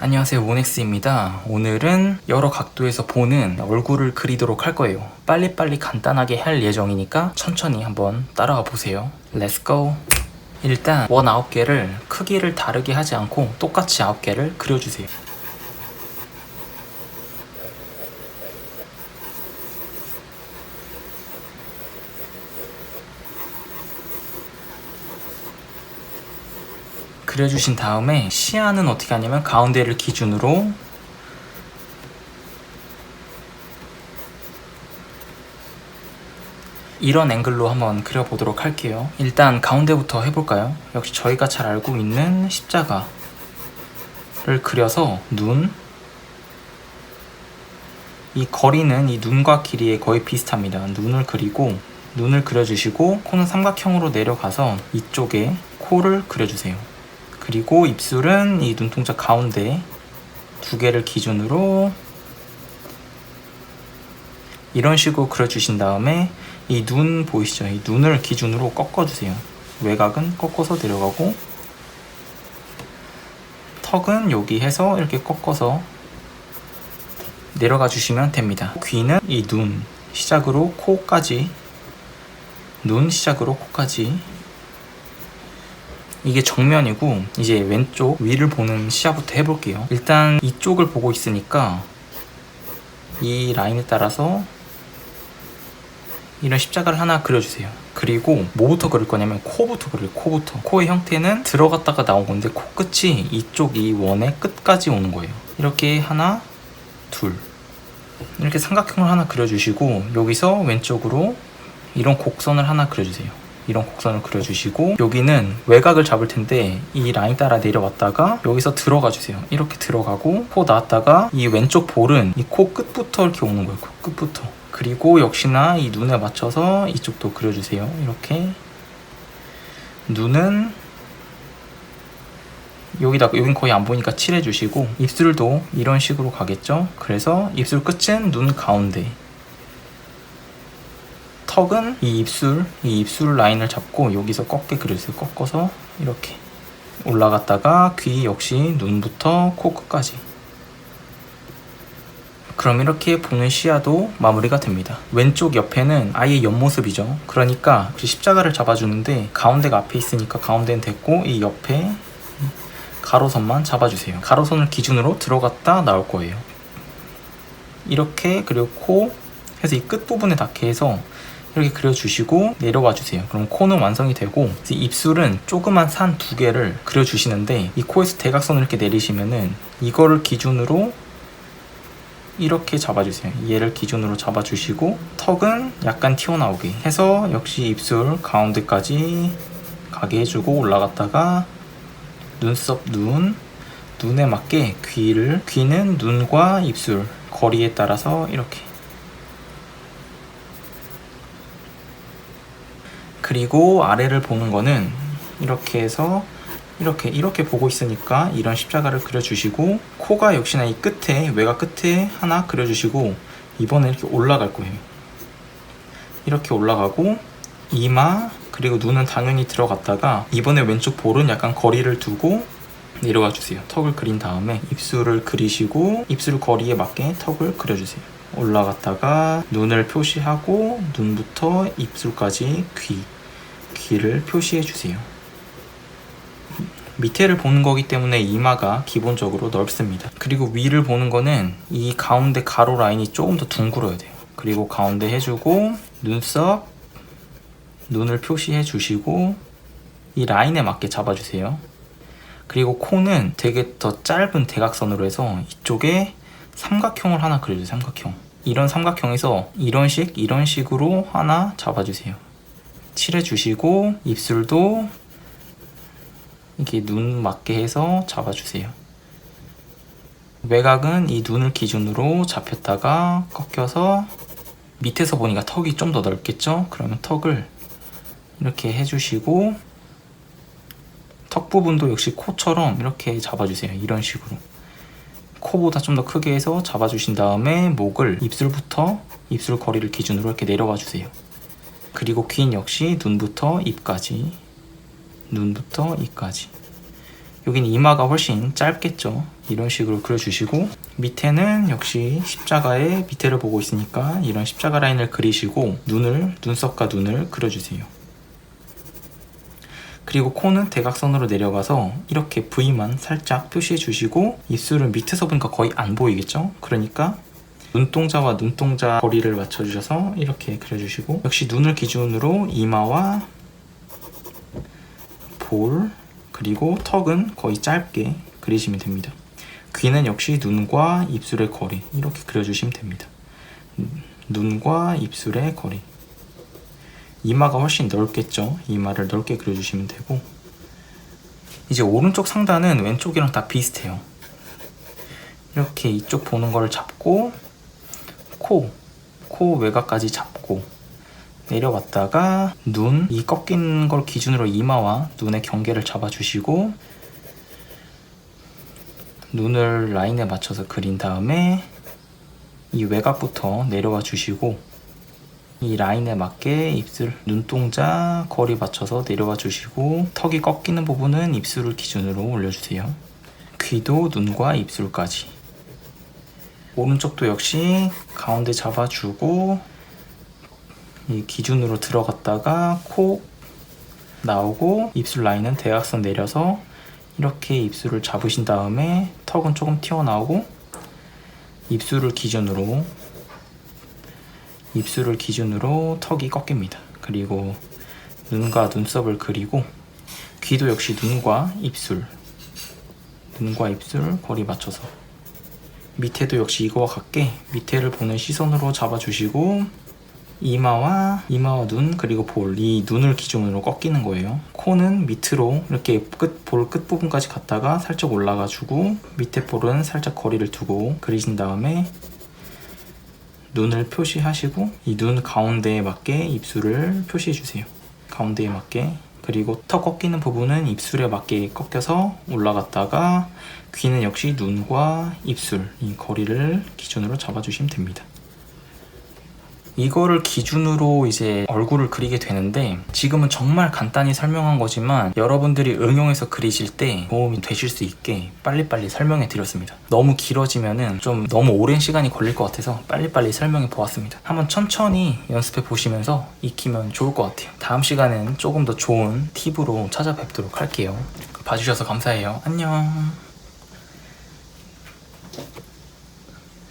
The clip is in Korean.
안녕하세요 모넥스입니다. 오늘은 여러 각도에서 보는 얼굴을 그리도록 할 거예요. 빨리빨리 간단하게 할 예정이니까 천천히 한번 따라와 보세요. 렛츠고 일단 원 9개를 크기를 다르게 하지 않고 똑같이 9개를 그려주세요 그려주신 다음에 시야는 어떻게 하냐면 가운데를 기준으로 이런 앵글로 한번 그려보도록 할게요. 일단 가운데부터 해볼까요? 역시 저희가 잘 알고 있는 십자가를 그려서 눈, 이 거리는 이 눈과 길이에 거의 비슷합니다. 눈을 그리고 눈을 그려주시고 코는 삼각형으로 내려가서 이쪽에 코를 그려주세요. 그리고 입술은 이 눈동자 가운데 두 개를 기준으로 이런 식으로 그려주신 다음에 이 눈 보이시죠? 이 눈을 기준으로 꺾어주세요. 외곽은 꺾어서 내려가고 턱은 여기 해서 이렇게 꺾어서 내려가 주시면 됩니다. 귀는 이 눈 시작으로 코까지 눈 시작으로 코까지 이게 정면이고 이제 왼쪽 위를 보는 시야부터 해볼게요. 일단 이쪽을 보고 있으니까 이 라인에 따라서 이런 십자가를 하나 그려주세요. 그리고 뭐부터 그릴 거냐면 코부터 그릴 코부터. 코의 형태는 들어갔다가 나온 건데 코 끝이 이쪽 이 원의 끝까지 오는 거예요. 이렇게 하나, 둘. 이렇게 삼각형을 하나 그려주시고 여기서 왼쪽으로 이런 곡선을 하나 그려주세요. 이런 곡선을 그려주시고 여기는 외곽을 잡을 텐데 이 라인 따라 내려왔다가 여기서 들어가 주세요. 이렇게 들어가고 코 나왔다가 이 왼쪽 볼은 이 코 끝부터 이렇게 오는 거예요. 코 끝부터. 그리고 역시나 이 눈에 맞춰서 이쪽도 그려주세요. 이렇게 눈은 여기다 여긴 거의 안 보니까 칠해주시고 입술도 이런 식으로 가겠죠. 그래서 입술 끝은 눈 가운데 턱은 이 입술, 이 입술 라인을 잡고 여기서 꺾게 그려주세요. 꺾어서 이렇게 올라갔다가 귀 역시 눈부터 코 끝까지. 그럼 이렇게 보는 시야도 마무리가 됩니다. 왼쪽 옆에는 아예 옆모습이죠. 그러니까 십자가를 잡아주는데 가운데가 앞에 있으니까 가운데는 됐고 이 옆에 가로선만 잡아주세요. 가로선을 기준으로 들어갔다 나올 거예요. 이렇게 그리고 코 해서 이 끝부분에 닿게 해서 이렇게 그려주시고 내려와 주세요. 그럼 코는 완성이 되고 입술은 조그만 산 두 개를 그려주시는데 이 코에서 대각선을 이렇게 내리시면은 이거를 기준으로 이렇게 잡아주세요. 얘를 기준으로 잡아주시고 턱은 약간 튀어나오게 해서 역시 입술 가운데까지 가게 해주고 올라갔다가 눈썹 눈 눈에 맞게 귀를 귀는 눈과 입술 거리에 따라서 이렇게 그리고 아래를 보는 거는 이렇게 해서 이렇게 이렇게 보고 있으니까 이런 십자가를 그려주시고 코가 역시나 이 끝에 외곽 끝에 하나 그려주시고 이번에 이렇게 올라갈 거예요. 이렇게 올라가고 이마 그리고 눈은 당연히 들어갔다가 이번에 왼쪽 볼은 약간 거리를 두고 내려가 주세요. 턱을 그린 다음에 입술을 그리시고 입술 거리에 맞게 턱을 그려주세요. 올라갔다가 눈을 표시하고 눈부터 입술까지 귀 귀를 표시해 주세요. 밑에를 보는 거기 때문에 이마가 기본적으로 넓습니다. 그리고 위를 보는 거는 이 가운데 가로 라인이 조금 더 둥글어야 돼요. 그리고 가운데 해주고 눈썹 눈을 표시해 주시고 이 라인에 맞게 잡아주세요. 그리고 코는 되게 더 짧은 대각선으로 해서 이쪽에 삼각형을 하나 그려주세요. 삼각형. 이런 삼각형에서 이런 식, 이런 식으로 하나 잡아주세요. 칠해주시고 입술도 이렇게 눈 맞게 해서 잡아주세요. 외곽은 이 눈을 기준으로 잡혔다가 꺾여서 밑에서 보니까 턱이 좀 더 넓겠죠? 그러면 턱을 이렇게 해주시고 턱 부분도 역시 코처럼 이렇게 잡아주세요. 이런 식으로. 코보다 좀 더 크게 해서 잡아주신 다음에 목을 입술부터 입술 거리를 기준으로 이렇게 내려와 주세요. 그리고 귀는 역시 눈부터 입까지 눈부터 입까지 여긴 이마가 훨씬 짧겠죠. 이런 식으로 그려주시고 밑에는 역시 십자가의 밑에를 보고 있으니까 이런 십자가 라인을 그리시고 눈을 눈썹과 눈을 그려주세요. 그리고 코는 대각선으로 내려가서 이렇게 V만 살짝 표시해 주시고 입술은 밑에서 보니까 거의 안 보이겠죠? 그러니까 눈동자와 눈동자 거리를 맞춰주셔서 이렇게 그려주시고 역시 눈을 기준으로 이마와 볼 그리고 턱은 거의 짧게 그리시면 됩니다. 귀는 역시 눈과 입술의 거리 이렇게 그려주시면 됩니다. 음, 눈과 입술의 거리 이마가 훨씬 넓겠죠. 이마를 넓게 그려주시면 되고 이제 오른쪽 상단은 왼쪽이랑 다 비슷해요. 이렇게 이쪽 보는 걸 잡고 코, 코 외곽까지 잡고 내려왔다가 눈, 이 꺾인 걸 기준으로 이마와 눈의 경계를 잡아주시고 눈을 라인에 맞춰서 그린 다음에 이 외곽부터 내려와 주시고 이 라인에 맞게 입술, 눈동자 거리 맞춰서 내려와 주시고 턱이 꺾이는 부분은 입술을 기준으로 올려주세요. 귀도 눈과 입술까지. 오른쪽도 역시 가운데 잡아주고 이 기준으로 들어갔다가 코 나오고 입술 라인은 대각선 내려서 이렇게 입술을 잡으신 다음에 턱은 조금 튀어나오고 입술을 기준으로 입술을 기준으로 턱이 꺾입니다. 그리고 눈과 눈썹을 그리고 귀도 역시 눈과 입술 눈과 입술 거리 맞춰서 밑에도 역시 이거와 같게 밑에를 보는 시선으로 잡아주시고 이마와 이마와 눈 그리고 볼 이 눈을 기준으로 꺾이는 거예요. 코는 밑으로 이렇게 끝 볼 끝 부분까지 갔다가 살짝 올라가주고 밑에 볼은 살짝 거리를 두고 그리신 다음에 눈을 표시하시고 이 눈 가운데에 맞게 입술을 표시해 주세요. 가운데에 맞게 그리고 턱 꺾이는 부분은 입술에 맞게 꺾여서 올라갔다가 귀는 역시 눈과 입술 이 거리를 기준으로 잡아주시면 됩니다. 이거를 기준으로 이제 얼굴을 그리게 되는데 지금은 정말 간단히 설명한 거지만 여러분들이 응용해서 그리실 때 도움이 되실 수 있게 빨리빨리 설명해 드렸습니다. 너무 길어지면은 좀 너무 오랜 시간이 걸릴 것 같아서 빨리빨리 설명해 보았습니다. 한번 천천히 연습해 보시면서 익히면 좋을 것 같아요. 다음 시간엔 조금 더 좋은 팁으로 찾아뵙도록 할게요. 봐주셔서 감사해요. 안녕.